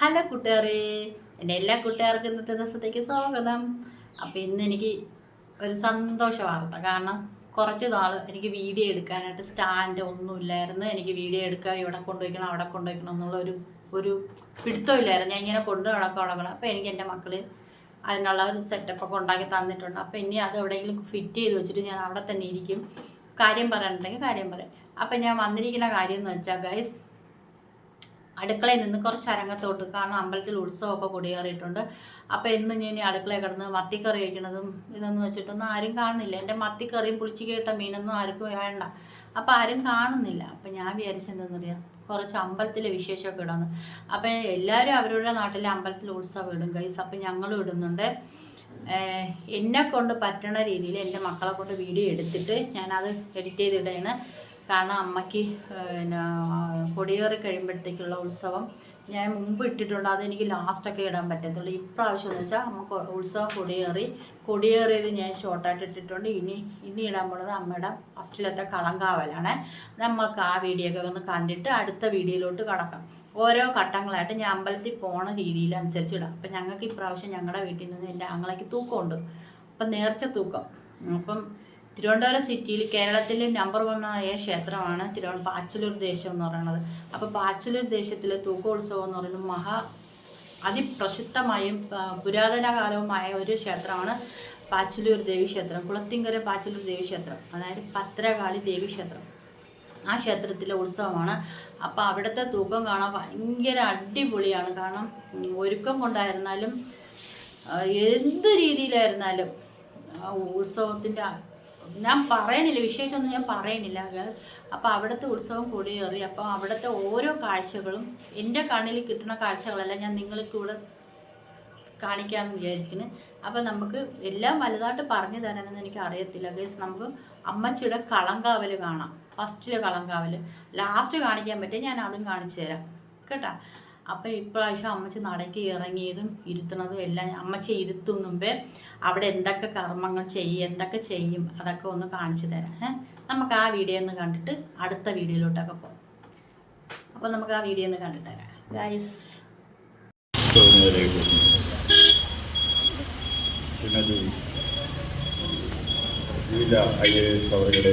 Hello കൂട്ടുകാരെ. എന്റെ എല്ലാ കൂട്ടുകാർക്കും ഇന്നത്തെ ദിവസത്തേക്ക് സ്വാഗതം. അപ്പോൾ ഇന്ന് എനിക്ക് ഒരു സന്തോഷ വാർത്ത. കാരണം കുറച്ച് നാൾ എനിക്ക് വീഡിയോ എടുക്കാനായിട്ട് സ്റ്റാൻഡ് ഒന്നുമില്ലായിരുന്നു എനിക്ക് വീഡിയോ എടുക്കുക ഇവിടെ കൊണ്ടുപോയിക്കണം അവിടെ കൊണ്ടുപോയിക്കണം എന്നുള്ള ഒരു ഒരു പിടുത്തമില്ലായിരുന്നു ഞാൻ ഇങ്ങനെ കൊണ്ടു നടക്കണം നടക്കണം അപ്പോൾ എനിക്ക് എന്റെ മക്കൾ അതിനുള്ള ഒരു സെറ്റപ്പൊക്കെ ഉണ്ടാക്കി തന്നിട്ടുണ്ട്. അപ്പോൾ ഇനി അത് എവിടെയെങ്കിലും ഫിറ്റ് ചെയ്ത് വെച്ചിട്ട് ഞാൻ അവിടെ തന്നെ ഇരിക്കും. കാര്യം പറയാനുണ്ടെങ്കിൽ കാര്യം പറയാം. അപ്പം ഞാൻ വന്നിരിക്കുന്ന കാര്യം എന്ന് വെച്ചാൽ ഗൈസ് അടുക്കളയിൽ നിന്ന് കുറച്ച് അരങ്ങത്തോട്ട് കാരണം അമ്പലത്തിൽ ഉത്സവമൊക്കെ കൊടിയേറിയിട്ടുണ്ട്. അപ്പോൾ ഇന്ന് ഞാൻ അടുക്കളയിൽ കിടന്ന് മത്തിക്കറി വയ്ക്കണതും ഇതൊന്നും വെച്ചിട്ടൊന്നും ആരും കാണുന്നില്ല. എന്റെ മത്തിക്കറിയും പുളിച്ചു കേട്ട മീനൊന്നും ആർക്കും വേണ്ട. അപ്പോൾ ആരും കാണുന്നില്ല. അപ്പം ഞാൻ വിചാരിച്ചെന്തെന്നറിയാം കുറച്ച് അമ്പലത്തിലെ വിശേഷമൊക്കെ ഇടാന്ന്. അപ്പം എല്ലാവരും അവരുടെ നാട്ടിലെ അമ്പലത്തിൽ ഉത്സവം ഇടും ഗൈസ് അപ്പം ഞങ്ങളും ഇടുന്നുണ്ട്. എന്നെ കൊണ്ട് പറ്റണ രീതിയിൽ എന്റെ മക്കളെ കൊണ്ട് വീഡിയോ എടുത്തിട്ട് ഞാനത് എഡിറ്റ് ചെയ്തിടുകയാണ് കാരണം അമ്മയ്ക്ക് പിന്നെ കൊടിയേറി കഴിയുമ്പോഴത്തേക്കുള്ള ഉത്സവം ഞാൻ മുമ്പ് ഇട്ടിട്ടുണ്ട്. അതെനിക്ക് ലാസ്റ്റൊക്കെ ഇടാൻ പറ്റത്തുള്ളൂ. ഇപ്രാവശ്യം എന്ന് വെച്ചാൽ അമ്മ ഉത്സവം കൊടിയേറി. കൊടിയേറിയത് ഞാൻ ഷോർട്ടായിട്ട് ഇട്ടിട്ടുണ്ട്. ഇനി ഇനി ഇടാൻ പോണത് അമ്മയുടെ ഫസ്റ്റിലത്തെ കളങ്കാവലാണ്. നമ്മൾക്ക് ആ വീഡിയോ ഒക്കെ ഒന്ന് കണ്ടിട്ട് അടുത്ത വീഡിയോയിലോട്ട് കടക്കാം. ഓരോ ഘട്ടങ്ങളായിട്ട് ഞാൻ അമ്പലത്തിൽ പോണ രീതിയിൽ അനുസരിച്ച് ഇടാം. അപ്പം ഞങ്ങൾക്ക് ഇപ്രാവശ്യം ഞങ്ങളുടെ വീട്ടിൽ നിന്ന് എന്റെ അങ്ങളേക്ക് തൂക്കമുണ്ട്. അപ്പം നേർച്ച തൂക്കം. അപ്പം തിരുവനന്തപുരം സിറ്റിയിൽ കേരളത്തിലെ നമ്പർ വണ്ണായ ക്ഷേത്രമാണ് തിരുവനന്തപുരം പാച്ചലൂർ ദേശം എന്ന് പറയുന്നത്. അപ്പോൾ പാച്ചലൂർ ദേശത്തിലെ തൂക്കോത്സവം എന്ന് പറയുന്നത് മഹാ അതിപ്രസിദ്ധമായും പുരാതന കാലവുമായ ഒരു ക്ഷേത്രമാണ് പാച്ചലൂർ ദേവി ക്ഷേത്രം കുളത്തിങ്കര പാച്ചലൂർ ദേവി ക്ഷേത്രം അതായത് പത്രകാളി ദേവി ക്ഷേത്രം. ആ ക്ഷേത്രത്തിലെ ഉത്സവമാണ്. അപ്പോൾ അവിടുത്തെ തൂക്കം കാണാൻ ഭയങ്കര അടിപൊളിയാണ്. കാരണം ഒരുക്കം കൊണ്ടായിരുന്നാലും എന്ത് രീതിയിലായിരുന്നാലും ഉത്സവത്തിന്റെ ഞാൻ പറയണില്ല വിശേഷമൊന്നും ഞാൻ പറയണില്ല ഗേൾസ് അപ്പോൾ അവിടുത്തെ ഉത്സവം കൊടിയേറി. അപ്പോൾ അവിടുത്തെ ഓരോ കാഴ്ചകളും എന്റെ കണ്ണിൽ കിട്ടുന്ന കാഴ്ചകളല്ല ഞാൻ നിങ്ങൾക്ക് ഇവിടെ കാണിക്കാമെന്ന് വിചാരിക്കുന്നു. അപ്പം നമുക്ക് എല്ലാം വലുതായിട്ട് പറഞ്ഞു തരാനൊന്നും എനിക്ക് അറിയത്തില്ല ഗേസ് നമുക്ക് അമ്മച്ചിയുടെ കളങ്കാവൽ കാണാം. ഫസ്റ്റിലെ കളങ്കാവൽ ലാസ്റ്റ് കാണിക്കാൻ പറ്റും ഞാൻ അതും കാണിച്ചു തരാം. കേട്ടോ? അപ്പം ഇപ്രാവശ്യം അമ്മച്ചി നടക്കി ഇറങ്ങിയതും ഇരുത്തുന്നതും എല്ലാം അമ്മച്ചി ഇരുത്തും മുമ്പേ അവിടെ എന്തൊക്കെ കർമ്മങ്ങൾ ചെയ്യും എന്തൊക്കെ ചെയ്യും അതൊക്കെ ഒന്ന് കാണിച്ചു തരാം. ഏ? നമുക്ക് ആ വീഡിയോ ഒന്ന് കണ്ടിട്ട് അടുത്ത വീഡിയോയിലോട്ടൊക്കെ പോകാം. അപ്പം നമുക്ക് ആ വീഡിയോ ഒന്ന് കണ്ടിട്ട് തരാം ഗൈസ് അവരുടെ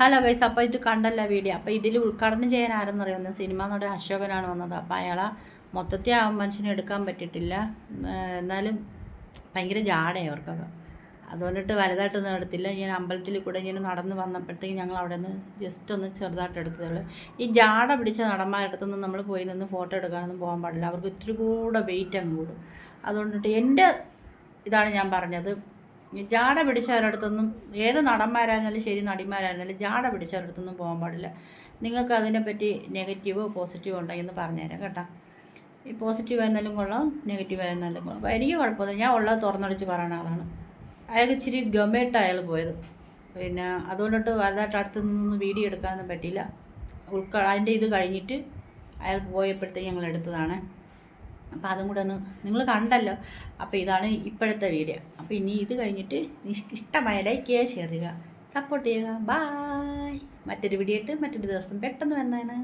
ഹലോ ഗൈസ് അപ്പോൾ ഇത് കണ്ടല്ല വീഡിയോ. അപ്പോൾ ഇതിൽ ഉദ്ഘാടനം ചെയ്യാൻ ആരെന്നറിയാവുന്ന സിനിമ നടൻ അശോകനാണ് വന്നത്. അപ്പോൾ അയാളെ മൊത്തത്തിൽ ആ മനുഷ്യനെ എടുക്കാൻ പറ്റിയിട്ടില്ല. എന്നാലും ഭയങ്കര ജാടയാണ് അവർക്കൊക്കെ. അതുകൊണ്ടിട്ട് വലുതായിട്ടൊന്നും എടുത്തില്ല. ഇങ്ങനെ അമ്പലത്തിൽ കൂടെ ഇങ്ങനെ നടന്ന് വന്നപ്പോഴത്തേക്ക് ഞങ്ങൾ അവിടെ നിന്ന് ജസ്റ്റ് ഒന്ന് ചെറുതായിട്ട് എടുത്തതുള്ളൂ. ഈ ജാട പിടിച്ച നടന്മാരുടെ അടുത്തൊന്നും നമ്മൾ പോയി നിന്ന് ഫോട്ടോ എടുക്കാനൊന്നും പോകാൻ പാടില്ല. അവർക്ക് ഇത്തിരി കൂടെ വെയിറ്റ് അങ്ങ് കൂടും. അതുകൊണ്ടിട്ട് എന്റെ ഇതാണ് ഞാൻ പറഞ്ഞത്. ജാട പിടിച്ചവരടുത്തൊന്നും ഏത് നടന്മാരായിരുന്നാലും ശരി നടിമാരായിരുന്നാലും ജാട പിടിച്ചവരടുത്തൊന്നും പോകാൻ പാടില്ല. നിങ്ങൾക്ക് അതിനെപ്പറ്റി നെഗറ്റീവോ പോസിറ്റീവോ ഉണ്ടെങ്കിൽ എന്ന് പറഞ്ഞുതരാം കേട്ടോ. ഈ പോസിറ്റീവ് ആയിരുന്നാലും കൊള്ളാം നെഗറ്റീവ് ആയിരുന്നാലും കൊള്ളാം. അപ്പോൾ എനിക്ക് കുഴപ്പമൊന്നുമില്ല. ഞാൻ ഉള്ളത് തുറന്നടിച്ച് പറയുന്ന ആളാണ്. അയാൾക്ക് ഇച്ചിരി ഗമേട്ട് അയാൾ പോയത്. പിന്നെ അതുകൊണ്ടിട്ട് വലുതായിട്ട് അടുത്ത് നിന്നൊന്നും വീഡിയോ എടുക്കാനൊന്നും പറ്റിയില്ല. ഉൾക്ക അതിന്റെ ഇത് കഴിഞ്ഞിട്ട് അയാൾ പോയപ്പോഴത്തേക്ക് ഞങ്ങൾ എടുത്തതാണ്. അപ്പോൾ അതും കൂടെ ഒന്ന് നിങ്ങൾ കണ്ടല്ലോ. അപ്പോൾ ഇതാണ് ഇപ്പോഴത്തെ വീഡിയോ അപ്പോൾ ഇനി ഇത് കഴിഞ്ഞിട്ട് ഇഷ്ടമായ ലൈക്ക് ചെയ്യുക ഷെയർ ചെയ്യുക. സപ്പോർട്ട് ചെയ്യുക. ബായ് മറ്റൊരു വീഡിയോ ഇട്ട് മറ്റൊരു ദിവസം പെട്ടെന്ന് വന്നാണ്